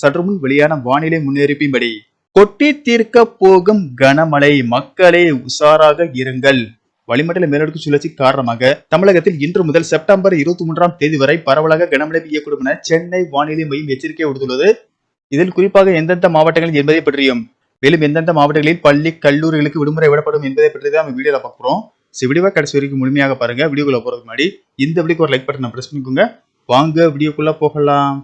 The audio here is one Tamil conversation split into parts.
சற்று முன் வெளியான வானிலை முன்னறிவிப்பின்படி கொட்டி தீர்க்க போகும் கனமழை மக்களே உஷாராக இருங்கள். வளிமண்டல மேலடுக்கு சுழற்சி காரணமாக தமிழகத்தில் இன்று முதல் செப்டம்பர் இருபத்தி மூன்றாம் தேதி வரை பரவலாக கனமழை பெய்யக்கூடும் என சென்னை வானிலை மையம் எச்சரிக்கை விடுத்துள்ளது. இதில் குறிப்பாக எந்தெந்த மாவட்டங்கள் என்பதை பற்றியும் மேலும் எந்தெந்த மாவட்டங்களில் பள்ளி கல்லூரிகளுக்கு விடுமுறை விடப்படும் என்பதை பற்றி தான் நம்ம வீடியோல பார்க்குறோம் ஸோ வீடியோவை கடைசி வரைக்கும் முழுமையாக பாருங்க. வீடியோக்குள்ள போறதுக்கு முன்னாடி இந்த வீடியோக்கு ஒரு லைக் பட்டன் ப்ரெஸ் பண்ணிக்கோங்க. வாங்க வீடியோக்குள்ள போகலாம்.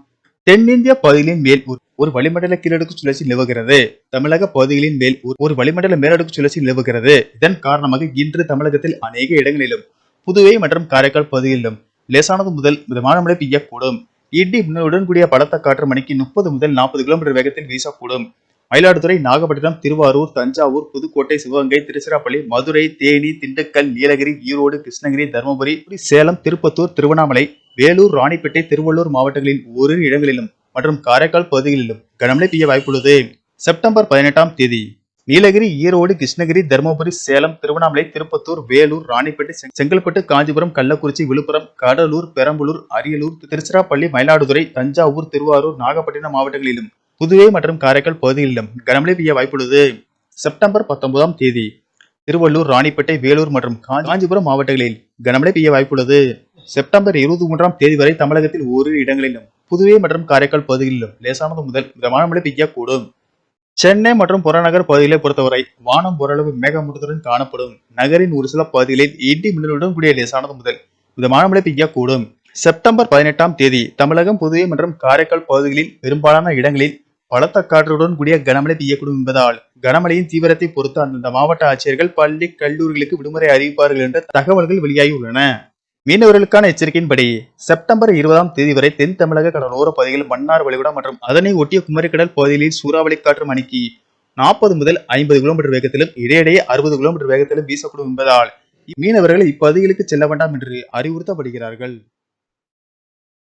தென்னிந்திய பகுதிகளின் மேல் ஒரு- வளிமண்டல கீழடுக்கு சுழற்சி நிலவுகிறது. தமிழக பகுதிகளின் மேல் ஒரு- ஒரு வளிமண்டல மேலடுக்கு சுழற்சி நிலவுகிறது. இதன் காரணமாக இன்று தமிழகத்தில் அநேக இடங்களிலும் புதுவை மற்றும் காரைக்கால் பகுதிகளிலும் லேசானது முதல் மிதமான மழை பெய்யக்கூடும். இடி மின்னலுடன் கூடிய பலத்த காற்று மணிக்கு முப்பது முதல் நாற்பது கிலோமீட்டர் வேகத்தில் வீசக்கூடும். மயிலாடுதுறை நாகப்பட்டினம் திருவாரூர் தஞ்சாவூர் புதுக்கோட்டை சிவகங்கை திருச்சிராப்பள்ளி மதுரை தேனி திண்டுக்கல் நீலகிரி ஈரோடு கிருஷ்ணகிரி தருமபுரி சேலம் திருப்பத்தூர் திருவண்ணாமலை வேலூர் ராணிப்பேட்டை திருவள்ளூர் மாவட்டங்களில் ஓரிரு இடங்களிலும் மற்றும் காரைக்கால் பகுதிகளிலும் கனமழை பெய்ய வாய்ப்புள்ளது. செப்டம்பர் பதினெட்டாம் தேதி நீலகிரி ஈரோடு கிருஷ்ணகிரி தருமபுரி சேலம் திருவண்ணாமலை திருப்பத்தூர் வேலூர் ராணிப்பேட்டை செங்கல்பட்டு காஞ்சிபுரம் கள்ளக்குறிச்சி விழுப்புரம் கடலூர் பெரம்பலூர் அரியலூர் திருச்சிராப்பள்ளி மயிலாடுதுறை தஞ்சாவூர் திருவாரூர் நாகப்பட்டினம் மாவட்டங்களிலும் புதுவை மற்றும் காரைக்கால் பகுதிகளிலும் கனமழை பெய்ய வாய்ப்புள்ளது. செப்டம்பர் பத்தொன்பதாம் தேதி திருவள்ளூர் ராணிப்பேட்டை வேலூர் மற்றும் காஞ்சிபுரம் மாவட்டங்களில் கனமழை பெய்ய வாய்ப்புள்ளது. செப்டம்பர் இருபத்தி மூன்றாம் தேதி வரை தமிழகத்தில் ஓரிரு இடங்களிலும் புதுவை மற்றும் காரைக்கால் பகுதிகளிலும் லேசானது முதல் மிதமான மழை பெய்யக்கூடும். சென்னை மற்றும் புறநகர் பகுதிகளை பொறுத்தவரை வானம் ஓரளவு மேகமூட்டத்துடன் காணப்படும். நகரின் ஒரு சில பகுதிகளில் இடி மின்னலுடன் கூடிய லேசானது முதல் மிதமான மழை பெய்யக்கூடும். செப்டம்பர் பதினெட்டாம் தேதி தமிழகம் புதுவை மற்றும் காரைக்கால் பகுதிகளில் பெரும்பாலான இடங்களில் பலத்த காற்றுடன் கூடிய கனமழை பெய்யக்கூடும் என்பதால் கனமழையின் தீவிரத்தை பொறுத்து அந்தந்த மாவட்ட ஆட்சியர்கள் பள்ளி கல்லூரிகளுக்கு விடுமுறை அறிவிப்பார்கள் என்ற தகவல்கள் வெளியாகியுள்ளன. மீனவர்களுக்கான எச்சரிக்கையின்படி செப்டம்பர் இருபதாம் தேதி வரை தென் தமிழக கடலோர பகுதிகளில் மன்னார் வளைகுடா மற்றும் அதனை ஒட்டிய குமரிக்கடல் பகுதிகளில் சூறாவளி காற்று மணிக்கு நாற்பது முதல் ஐம்பது கிலோமீட்டர் வேகத்திலும் இடையிடையே அறுபது கிலோமீட்டர் வேகத்திலும் வீசக்கூடும் என்பதால் மீனவர்கள் இப்பகுதிகளுக்கு செல்ல வேண்டாம் என்று அறிவுறுத்தப்படுகிறார்கள்.